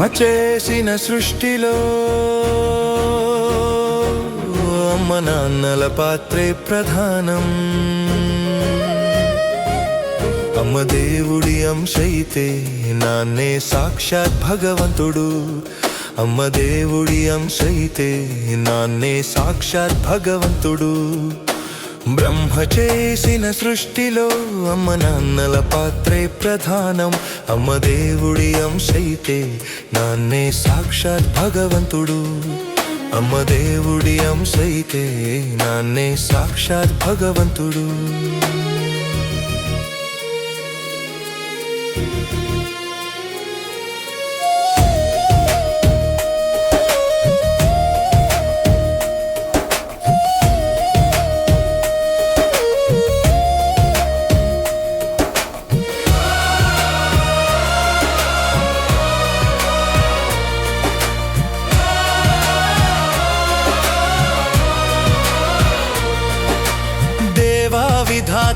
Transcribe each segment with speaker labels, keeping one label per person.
Speaker 1: అమ్మ చేసిన సృష్టిలో అమ్మ నాన్నల పాత్రే ప్రధానం. అమ్మ దేవుడి అంశైతే నాన్నే సాక్షాత్ భగవంతుడు. అమ్మ దేవుడి అంశైతే నాన్నే సాక్షాత్ భగవంతుడు. బ్రహ్మ చేసిన సృష్టిలో అమ్మ నాన్నల పాత్రే ప్రధానం. అమ్మ దేవుడి అంశైతే నాన్నే సాక్షాత్ భగవంతుడు. అమ్మ దేవుడి అంశైతే నాన్నే సాక్షాత్ భగవంతుడు.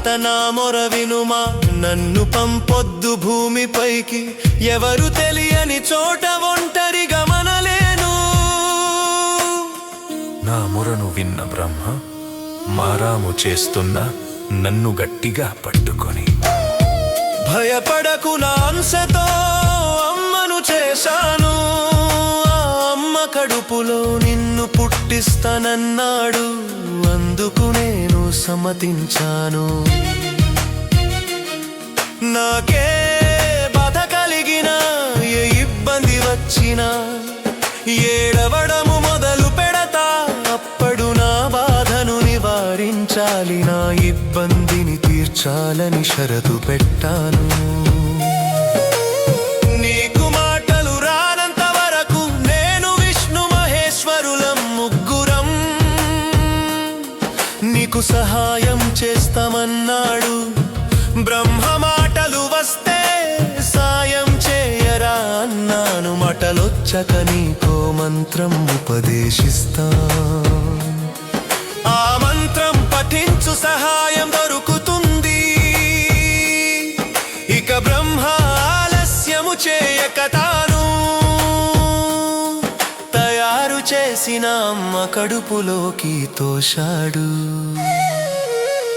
Speaker 1: విధాత నా మొర వినుమా? నన్ను పంపొద్దు భూమిపైకి. ఎవరు తెలియని చోట ఒంటరి గమనలేను
Speaker 2: నా మొరను విన్న బ్రహ్మ మారాము చేస్తున్న నన్ను గట్టిగా పట్టుకొని.
Speaker 1: భయపడకు నా అంశతో అమ్మను చేశాను. కడుపులో నిన్ను పుట్టిస్తానన్నాడు. అందుకు నేను సమ్మతించాను. నాకే బాధ కలిగిన ఏ ఇబ్బంది వచ్చినా ఏడవడము మొదలు పెడతా. అప్పుడు నా బాధను నివారించాలి నా ఇబ్బందిని తీర్చాలని షరతు పెట్టాను. నీకు సహాయం చేస్తామన్నాడు. బ్రహ్మ మాటలు వస్తే సాయం చేయరా అన్నాను. మాటలొచ్చక నీకో మంత్రం ఉపదేశిస్తా. ఆ మంత్రం పఠించు సహాయం దొరుకుతుంది. ఇక బ్రహ్మ ఆలస్యము చేయక తాను. తయారు చేసిన అమ్మ కడుపులోకి తోషాడు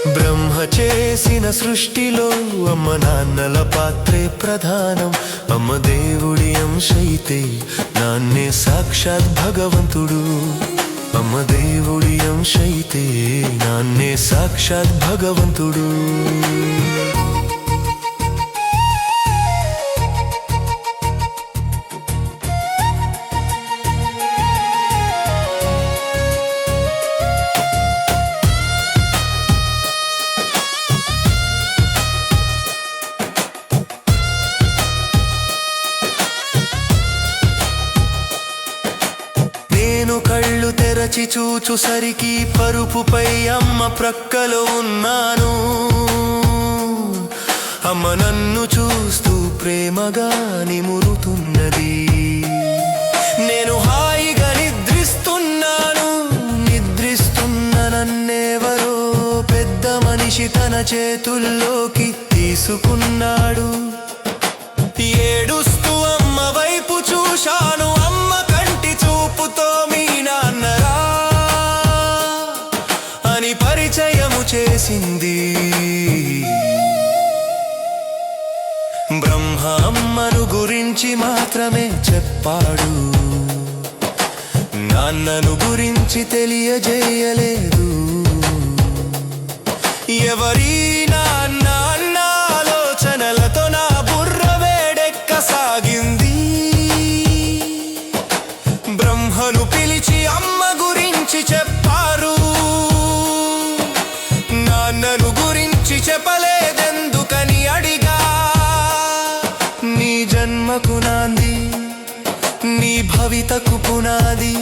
Speaker 1: బ్రహ్మ చేసిన సృష్టిలో అమ్మ నాన్నల పాత్రే ప్రధానం. అమ్మ దేవుడి అంశైతే నాన్నే సాక్షాత్ భగవంతుడు. అమ్మ దేవుడి అంశైతే నాన్నే సాక్షాత్ భగవంతుడు. తెరచి చూచుసరికి పరుపుపై అమ్మ ప్రక్కలో ఉన్నాను. అమ్మ నన్ను చూస్తూ ప్రేమగా నిమురుతున్నది. నేను హాయిగా నిద్రిస్తున్నాను. నిద్రిస్తున్న నన్నెవరో పెద్ద మనిషి తన చేతుల్లోకి తీసుకున్నాడు. ఏడుస్తూ అమ్మ వైపు చూశాను. అమ్మ కంటి చూపుతో అని పరిచయము చేసింది. బ్రహ్మమ్మను గురించి మాత్రమే చెప్పాడు. నాన్నను గురించి తెలియజేయలేదు. ఎవరి పునాది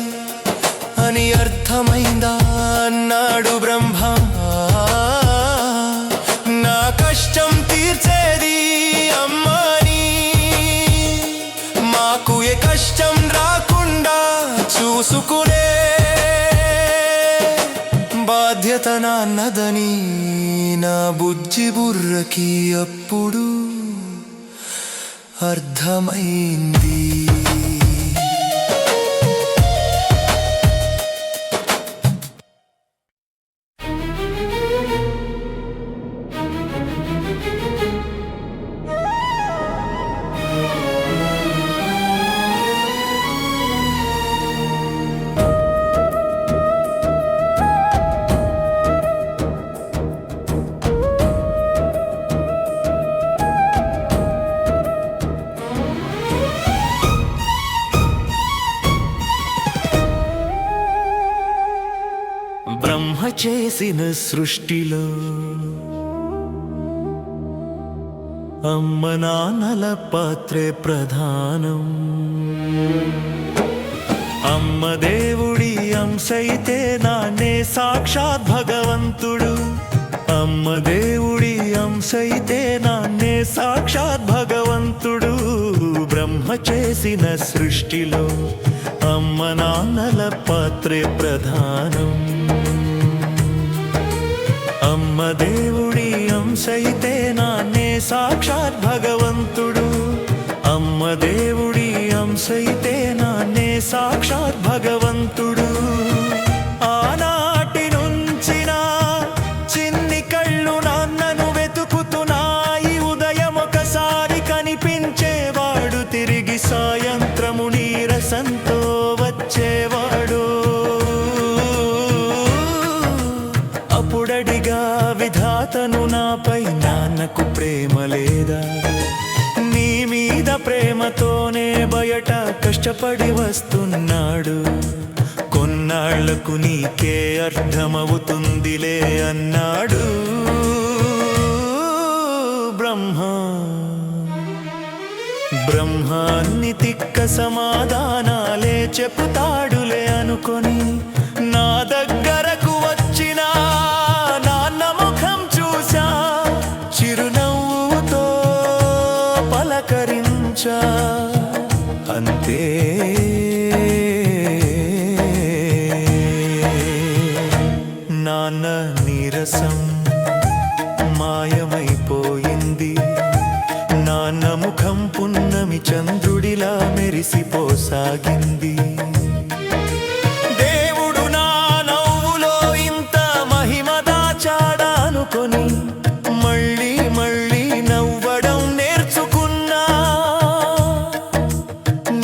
Speaker 1: అని అర్థమైందా అన్నాడు బ్రహ్మ. నా కష్టం తీర్చేది అమ్మాని. మాకు ఏ కష్టం రాకుండా చూసుకునే బాధ్యత నాన్నదని నా బుజ్జి బుర్రకి అప్పుడు అర్థమైంది.
Speaker 2: చేసిన సృష్టిలో. అమ్మ నాన్నల పాత్రే ప్రధానం. అమ్మ దేవుడి అంశైతే నాన్నే సాక్షాత్ భగవంతుడు. అమ్మ దేవుడి అంశైతే నాన్నే సాక్షాత్ భగవంతుడు. బ్రహ్మ చేసిన సృష్టిలో అమ్మ నాన్నల పాత్రే ప్రధానం. అమ్మ దేవుడి అంశైతే నాన్నే సాక్షాత్ భగవంతుడు. అమ్మ దేవుడి అంశైతే నాన్నే సాక్షాత్ భగవంతుడు. కష్టపడి వస్తున్నాడు. కొన్నాళ్ళకు నీకే అర్థమవుతుందిలే అన్నాడు. బ్రహ్మ. బ్రహ్మాన్ని తిక్క సమాధానాలే చెప్తాడులే అనుకొని పున్నమి చంద్రుడిలా మెరిసిపోసాగింది. దేవుడు నా నవ్వులో ఇంత మహిమ దాచాడానుకొని మళ్ళీ మళ్ళీ నవ్వడం నేర్చుకున్నా.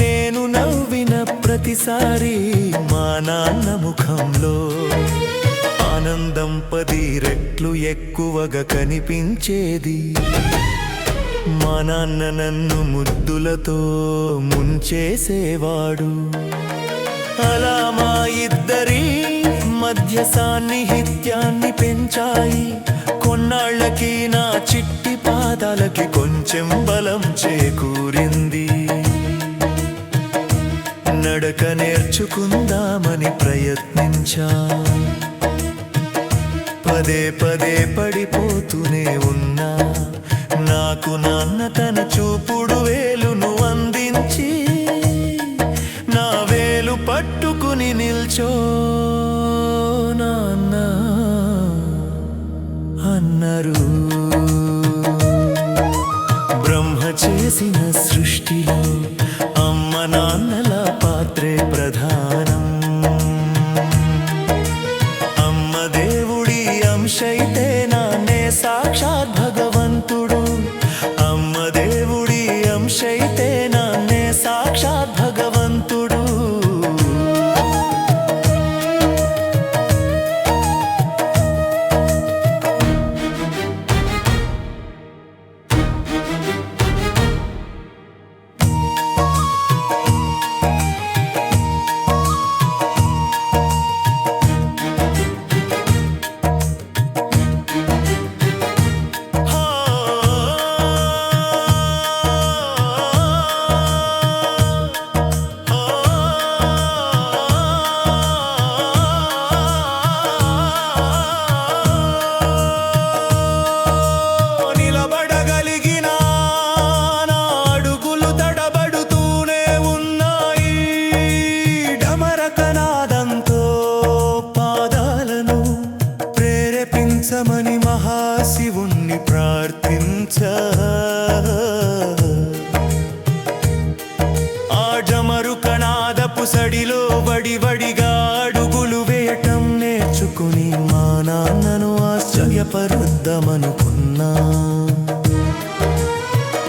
Speaker 2: నేను నవ్విన ప్రతిసారి మా నాన్న ముఖంలో ఆనందం పది రెట్లు ఎక్కువగా కనిపించేది. మా నాన్న నన్ను ముద్దులతో ముంచేసేవాడు. అలా మా ఇద్దరి మధ్య సాన్నిహిత్యాన్ని పెంచాయి. కొన్నాళ్ళకి నా చిట్టి పాదాలకి కొంచెం బలం చేకూరింది. నడక నేర్చుకుందామని ప్రయత్నించా. పదే పదే పడిపోతూనే ఉన్నా. నాకు నాన్న తన చూపుడు పరుద్దమనుకున్నా.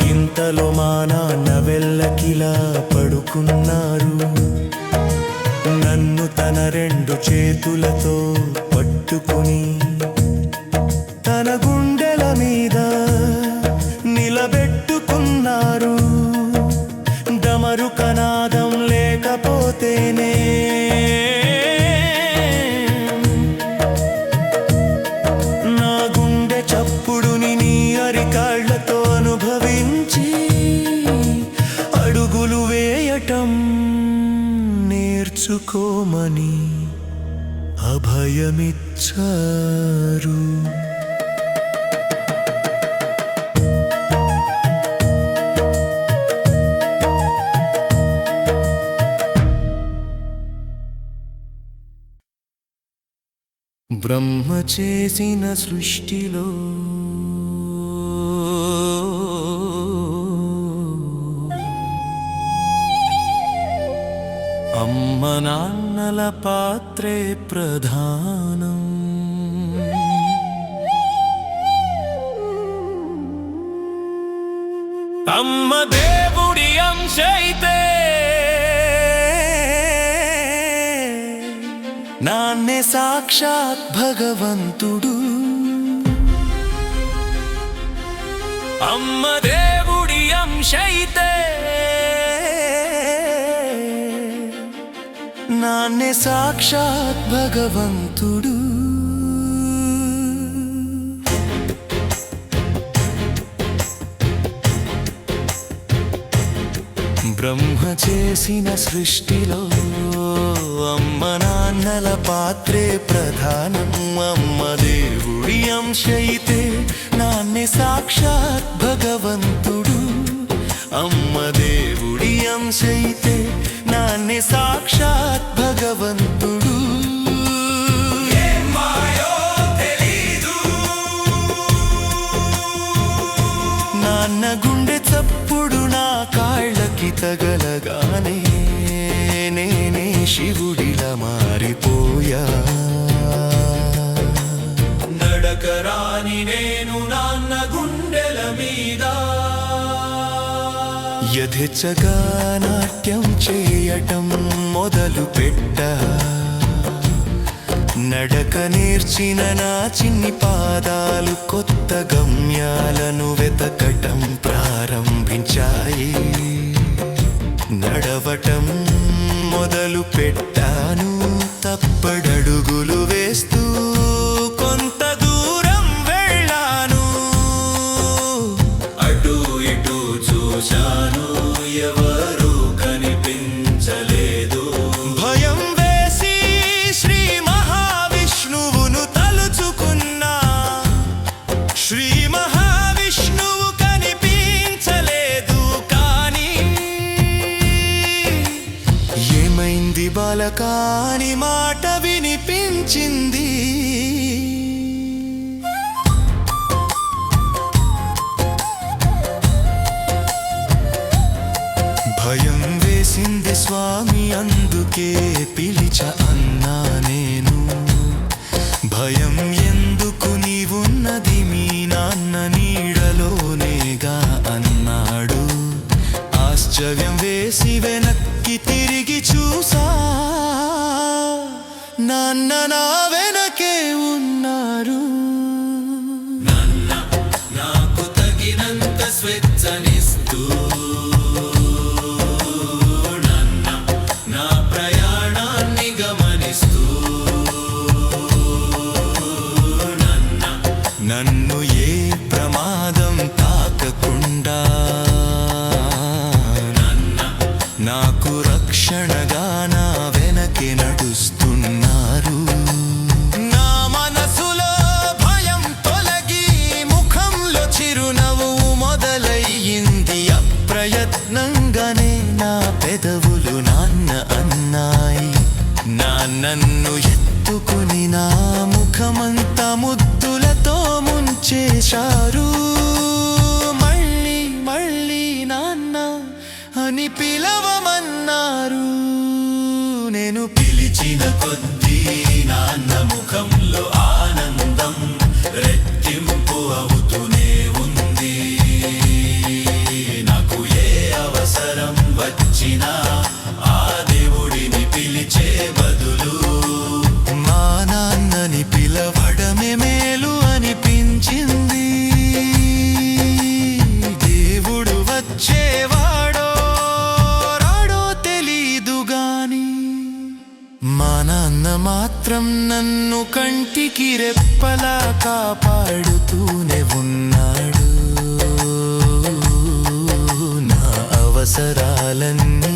Speaker 2: ఇంతలో మా నాన్న వెళ్ళకిలా పడుకున్నారు. నన్ను తన రెండు చేతులతో బ్రహ్మ చేసిన సృష్టిలో అమ్మ నాన్నల పాత్రే ప్రధానం. అమ్మ దేవుడి అంశైతే నాన్నే సాక్షాత్ భగవంతుడు. అమ్మ దేవుడి అంశైతే నాన్నే సాక్షాత్ భగవంతుడు. బ్రహ్మ చేసిన సృష్టిలో అమ్మ నాన్నల పాత్రే ప్రధానం అమ్మ దేవుడి అంశైతే నాన్నే సాక్షాత్ భగవంతుడు. అమ్మ దేవుడి అంశైతే నాన్నే సాక్షాత్ భగవంతుడు. నాన్న గుండె చప్పుడు నా కాళ్ళకి తగలగానే శివుడిలా మారిపోయా. నడకరాని నేను నాన్న గుండెల మీద. యథెచ్చగా నాట్యం చేయటం మొదలు పెట్టా. నడక నేర్చిన నా చిన్ని పాదాలు కొత్త గమ్యాలను వెతకటం ప్రారంభించాయి. నడవటం మొదలు పెట్టాను తప్పడడుగులు కాని మాట వినిపించింది. భయం వేసింది స్వామి అందుకే పిలిచ అన్నా నేను. భయం ఎందుకు నీవున్నది మీ నాన్న నీడలోనేగా అన్నాడు. ఆశ్చర్యం వేసి వెనక్కి తిరిగి చూసా. నాన్న నా వెనకే ఉన్నారు. నంగనే నా పెదవులు నాన్న అన్నాయి. నా నన్ను ఎత్తుకుని నా ముఖమంతా ముద్దులతో ముంచేశారు. మళ్ళీ మళ్ళీ నాన్న అని పిలవమన్నారు. నేను పిలిచిన కొద్దీ నాన్న ముఖంలో వచ్చినా ఆ దేవుడిని పిలిచే బదులు మా నాన్నని పిలవడమే మేలు అనిపించింది. దేవుడు వచ్చేవాడో రాడో తెలీదు గాని మా నాన్న మాత్రం నన్ను కంటికి రెప్పలా కాపాడుతూనే ఉన్నాడు. నా అవసరాలన్నీ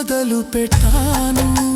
Speaker 2: మొదలు పెట్టాను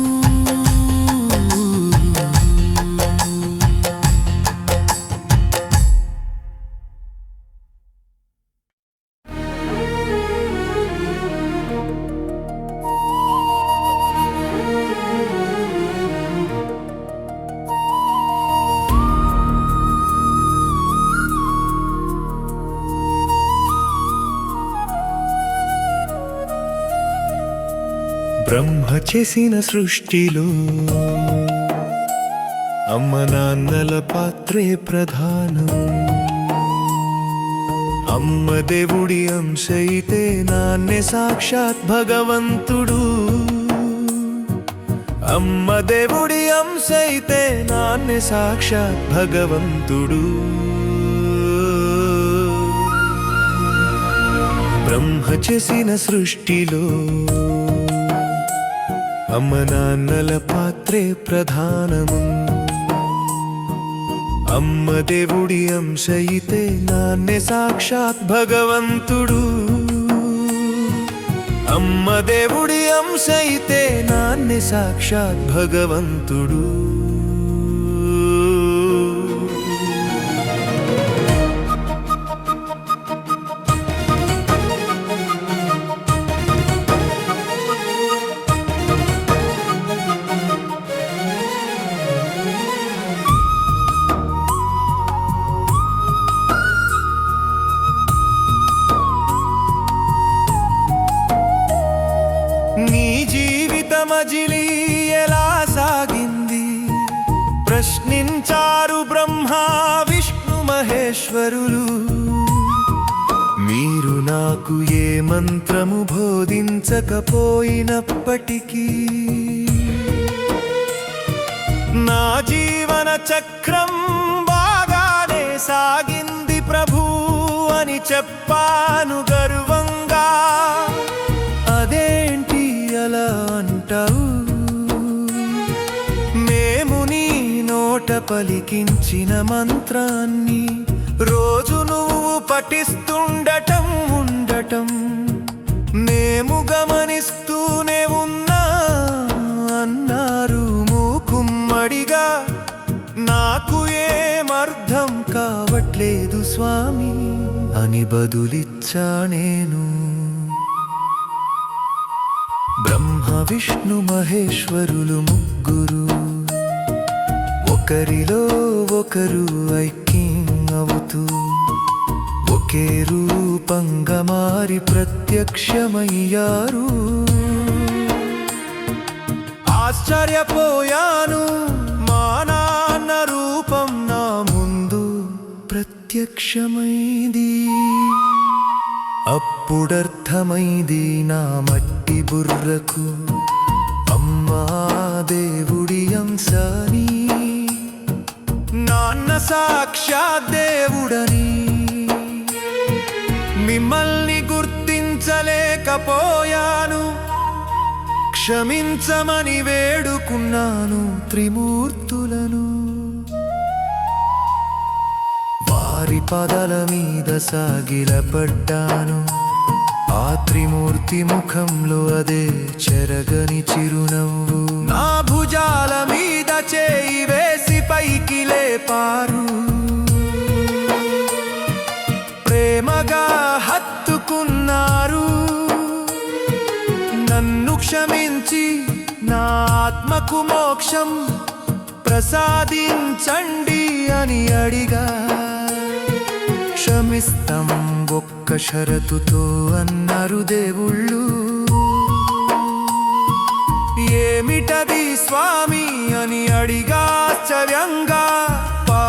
Speaker 2: చేసిన సృష్టిలో అమ్మ నాన్నల పాత్రే ప్రధానం. అమ్మ దేవుడి అంశైతే నాన్నే సాక్షాత్ భగవంతుడు. అమ్మ దేవుడి అంశైతే నాన్నే సాక్షాత్ భగవంతుడు. బ్రహ్మ చేసిన సృష్టిలో అమ్మ నాన్నల పాత్రే ప్రధానము. అమ్మ దేవుడి అంశయితే నాన్నే సాక్షాత్ భగవంతుడు. అమ్మ దేవుడి అంశయితే నాన్నే సాక్షాత్ భగవంతుడు. ఎప్పటికీ నా జీవన చక్రం బాగానే సాగింది ప్రభు అని చెప్పాను గర్వంగా. అదేంటి అలా అంటావు? మేము నీ నోట పలికించిన మంత్రాన్ని రోజు నువ్వు పఠిస్తుండటం ఉండటం మేము గమనిస్తూనే ఉన్నా అన్నారు మూకుమ్మడిగా నాకు ఏమర్థం కావట్లేదు స్వామి అని బదులిచ్చా నేను. బ్రహ్మ విష్ణు మహేశ్వరులు ముగ్గురు. ఒకరిలో ఒకరు ఐక్యం అవుతూ ఒకే రూపంగా మారి ప్రత్యక్షమయ్యారు. ఆశ్చర్యపోయాను మా నాన్న రూపం నా ముందు ప్రత్యక్షమైంది. అప్పుడర్థమైంది నా మట్టి బుర్రకు అమ్మా దేవుడి అంశాని. నాన్న సాక్షాత్ దేవుడని మిమ్మల్ని గుర్తించలేకపోయాను. క్షమించమని వేడుకున్నాను త్రిమూర్తులను. వారి పదల మీద సాగిలపడ్డాను. ఆ త్రిమూర్తి ముఖంలో అదే చెరగని చిరునవ్వు. నా భుజాల మీద చేయి వేసి పైకి లేపారు. ప్రేమగా హత్తుకున్నారు. నన్ను క్షమించి నా ఆత్మకు మోక్షం ప్రసాదించండి అని అడిగా. క్షమిస్తాం ఒక్క షరతుతో అన్నారు దేవుళ్ళు. ఏమిటది స్వామి అని అడిగా ఆశ్చర్యంగా.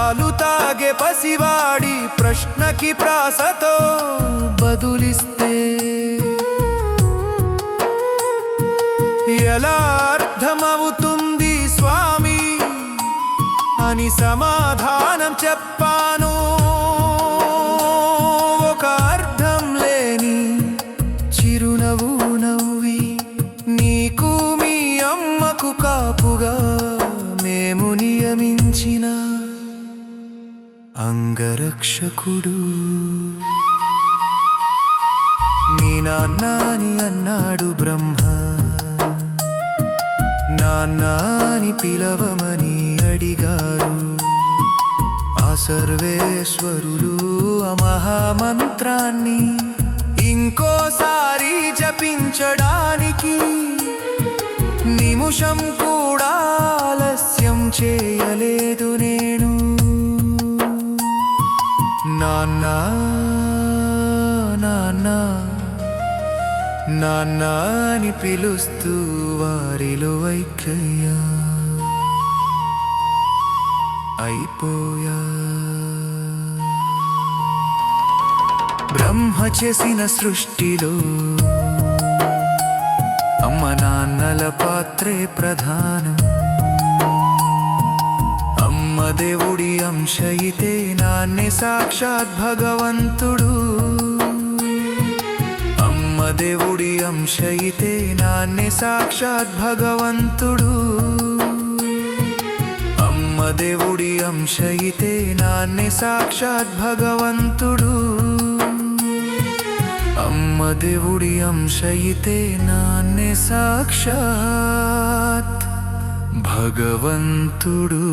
Speaker 2: పాలు తాగే పసివాడి ప్రశ్నకి ప్రాసతో బదులిస్తే ఎలా అర్థమవుతుంది స్వామి అని సమాధానం చెప్పాను. అంగరక్షకుడు. నీ నాన్నాని అన్నాడు బ్రహ్మ. నాన్నాని పిలవమని అడిగారు. ఆ సర్వేశ్వరుడు ఆ మహామంత్రాన్ని ఇంకోసారి జపించడానికి నిమిషం కూడా ఆలస్యం చేయలేదు నేను. నాన్న నాన్న. నాన్న అని పిలుస్తూ వారిలో ఐక్యయ్యా. అయిపోయా. బ్రహ్మ చేసిన సృష్టిలో అమ్మ నాన్నల పాత్రే ప్రధానం. అమ్మ దేవుడి అంశ నాన్నే సాక్షాత్ భగవంతుడు. అమ్మ దేవుడి అంశ నాన్నే సాక్షాత్ భగవంతుడు. అమ్మ దేవుడి అంశ నాన్నే సాక్షాత్ భగవంతుడు. అమ్మ దేవుడి అంశ నాన్నే సాక్షాత్ భగవంతుడు.